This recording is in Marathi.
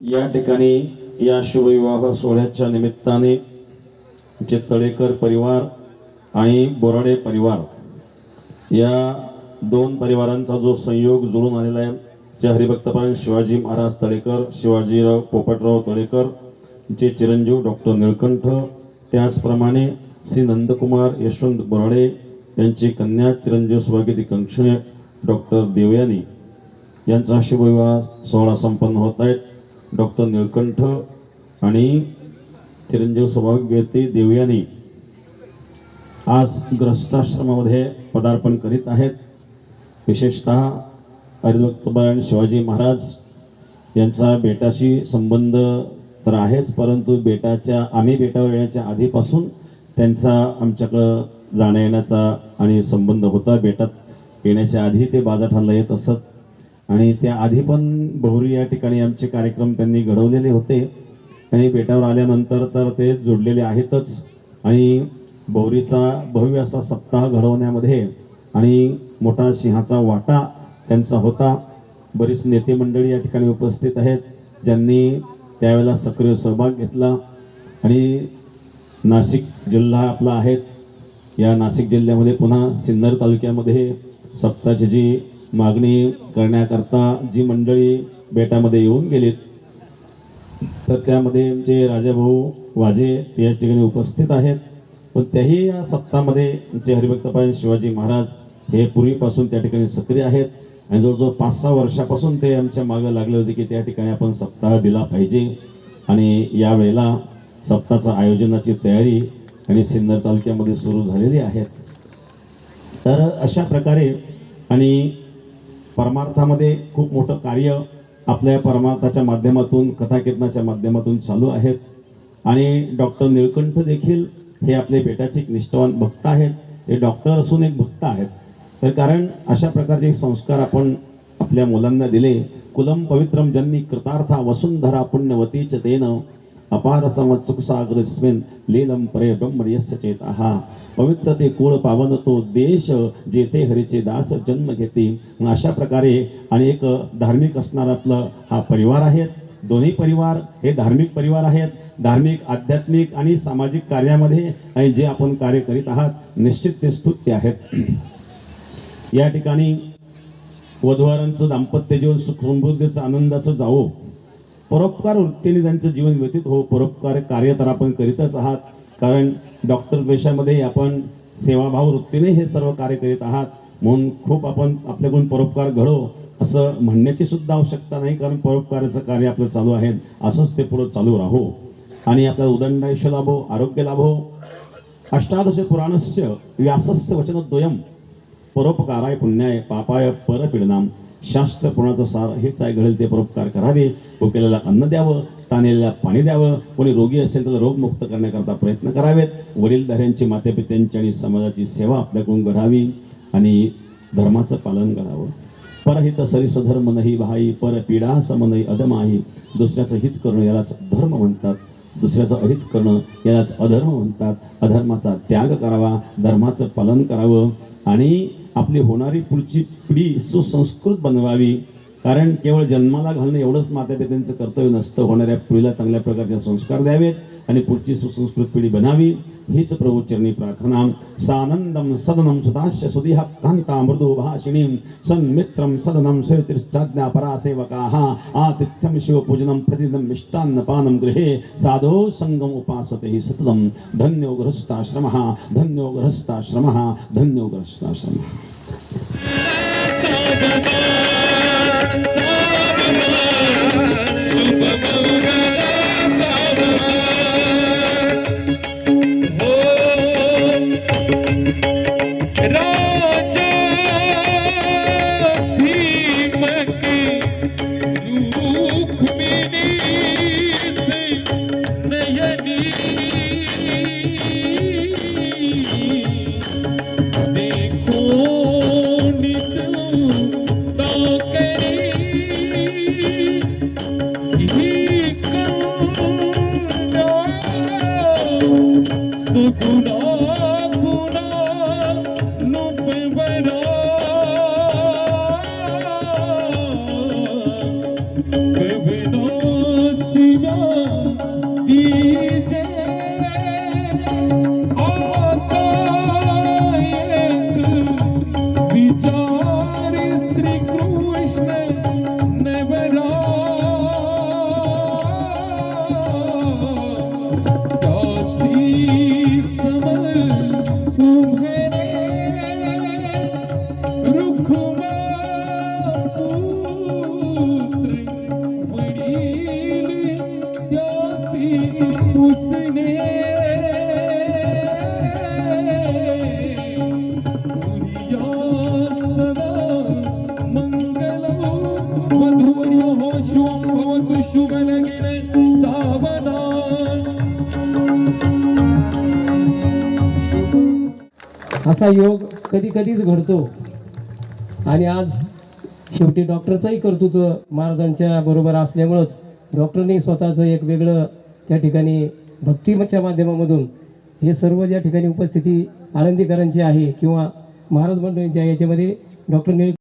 या ठिकाणी या शुभविवाह सोहळ्याच्या निमित्ताने जे तळेकर परिवार आणि बोराडे परिवार या दोन परिवारांचा जो संयोग जुळून आलेला आहे जे हरिभक्तपरायण शिवाजी महाराज तळेकर शिवाजीराव पोपटराव तळेकर जे चिरंजीव डॉक्टर निळकंठ त्याचप्रमाणे श्री नंदकुमार यशवंत बोराडे यांची कन्या चिरंजीव स्वागती कंक्षणे डॉक्टर देवयानी यांचा शुभविवाह सोहळा संपन्न होत आहेत डॉक्टर निळकंठ आणि चिरंजीव सौभाग्यवती देवयानी आज ग्रस्ताश्रमामध्ये पदार्पण करीत आहेत. विशेषतः हरिभक्तपरायण शिवाजी महाराज यांचा बेटाशी संबंध तर आहेच परंतु बेटाच्या आम्ही बेटावर येण्याच्या आधीपासून त्यांचा आमच्याकडं जाण्या येण्याचा आणि संबंध होता. बेटात येण्याच्या आधी ते बाजाठाणला येत असत. आणि त्या आधी पण बहुरी या ठिकाणी आमचे कार्यक्रम त्यांनी घडवलेले होते. आणि बेटावर आल्यानंतर तर ते जोडलेले आहेतच. आणि बहुरीचा भव्य असा सप्ताह घडवण्यामध्ये आणि मोठा सिंहाचा वाटा त्यांचा होता. बरीच नेते मंडळी या ठिकाणी उपस्थित आहेत. ज्यांनी त्यावेळेला सक्रिय सहभाग घेतला. आणि नाशिक जिल्हा आपला आहे. या नाशिक जिल्ह्यामध्ये पुन्हा सिन्नर तालुक्यामध्ये सप्ताची जी मागणी करण्याकरता जी मंडळी बेटामध्ये येऊन गेलीत तर त्यामध्ये आमचे राजाभाऊ वाजे ते या ठिकाणी उपस्थित आहेत. पण त्याही या सप्ताहामध्ये आमचे हरिभक्तपायन शिवाजी महाराज हे पूर्वीपासून त्या ठिकाणी सक्रिय आहेत आणि जवळजवळ पाच सहा वर्षापासून ते आमच्या मागं लागले होते की त्या ठिकाणी आपण सप्ताह दिला पाहिजे. आणि यावेळेला सप्ताहाचं आयोजनाची तयारी आणि सिन्नर तालुक्यामध्ये सुरू झालेली आहेत तर अशा प्रकारे आणि परमार्थामध्ये खूप मोठं कार्य आपल्या या परमार्थाच्या माध्यमातून कथाकीर्तनाच्या माध्यमातून चालू आहेत आणि डॉक्टर निळकंठ देखील हे आपले बेटाचे एक निष्ठावान भक्त आहेत. हे डॉक्टर असून एक भक्त आहेत. तर कारण अशा प्रकारचे संस्कार आपण आपल्या मुलांना दिले कुलम पवित्रम जन्मी कृतार्था वसुंधरा पुण्यवतीच तेनं अपार समत्सुखसागरस्मिन लीलम परे ब्रह्मयस्य चेतहा पवित्र ते कुळ पावन तो देश जेथे हरीचे दास जन्म घेते। अशा प्रकारे आणि एक धार्मिक असणारा आपलं हा परिवार आहे दोन्ही परिवार हे धार्मिक परिवार आहेत। धार्मिक आध्यात्मिक आणि सामाजिक कार्यामध्ये आणि जे आपण कार्य करीत आहात निश्चित ते स्तुत्य आहेत. या ठिकाणी वधवारांचं दाम्पत्य जीवन सुख समृद्धीचं आनंदाचं जावो परोपकार वृत्तीने त्यांचं जीवन व्यतीत. हो परोपकार कार्य तर आपण करीतच आहात. कारण डॉक्टर पेशामध्ये आपण सेवाभाव वृत्तीने हे सर्व कार्य करीत आहात. म्हणून खूप आपण आपल्याकडून परोपकार घडो असं म्हणण्याची सुद्धा आवश्यकता नाही. कारण परोपकाराचं कार्य आपलं चालू आहे. असंच ते पुढं चालू राहो. आणि आपल्याला उदंडायुष्य लाभो आरोग्य लाभो. अष्टादश पुराणस्य व्यासस्य वचनद्वयम परोपकाराय पुण्याय पापाय परपीडनाम. शास्त्र कोणाचं सार हेच आहे घडेल ते परोपकार करावे. भुकेलेला अन्न द्यावं तानेला पाणी द्यावं. कोणी रोगी असेल तर रोगमुक्त करण्याकरता प्रयत्न करावेत. वडीलधाऱ्यांची मातेपित्यांची आणि समाजाची सेवा आपल्याकडून घडावी आणि धर्माचं पालन करावं. परहित सरिस धर्म नाही भाई पर पीडा सम नाही अधमाही. दुसऱ्याचं हित करणं यालाच धर्म म्हणतात. दुसऱ्याचं अहित करणं यालाच अधर्म म्हणतात. अधर्माचा त्याग करावा धर्माचं पालन करावं आणि आपली होणारी पुढची पिढी सुसंस्कृत बनवावी. कारण केवळ जन्माला घालणं एवढंच मातापित्यांचं कर्तव्य नसतं. होणाऱ्या पिढीला चांगल्या प्रकारचे संस्कार द्यावेत आणि पुढची सुसंस्कृत पिढी बनावी. हीच प्रभूचरणी प्रार्थना. सानंदम सदनम सुदास्य सुदिह कांता मृदु भाषिणीं सन्मित्रं सदनं श्रीतिश्चाज्ञा परासेवकाः आतिथ्यं शिवपूजनं प्रतिदिनं मिष्टान्नपानं गृहे साधो संगम उपासते ही सततम धन्यो गृहस्थाश्रम धन्यो गृहस्थाश्रम धन्यो गृहस्थाश्रमः। Who knows? असा योग कधी कधीच घडतो. आणि आज शेवटी डॉक्टरचंही कर्तृत्व महाराजांच्या बरोबर असल्यामुळंच डॉक्टरने स्वतःचं एक वेगळं त्या ठिकाणी भक्तीच्या माध्यमामधून हे सर्व ज्या ठिकाणी उपस्थिती आनंदीकरांची आहे किंवा महाराज मंडळींची आहे याच्यामध्ये डॉक्टर निळ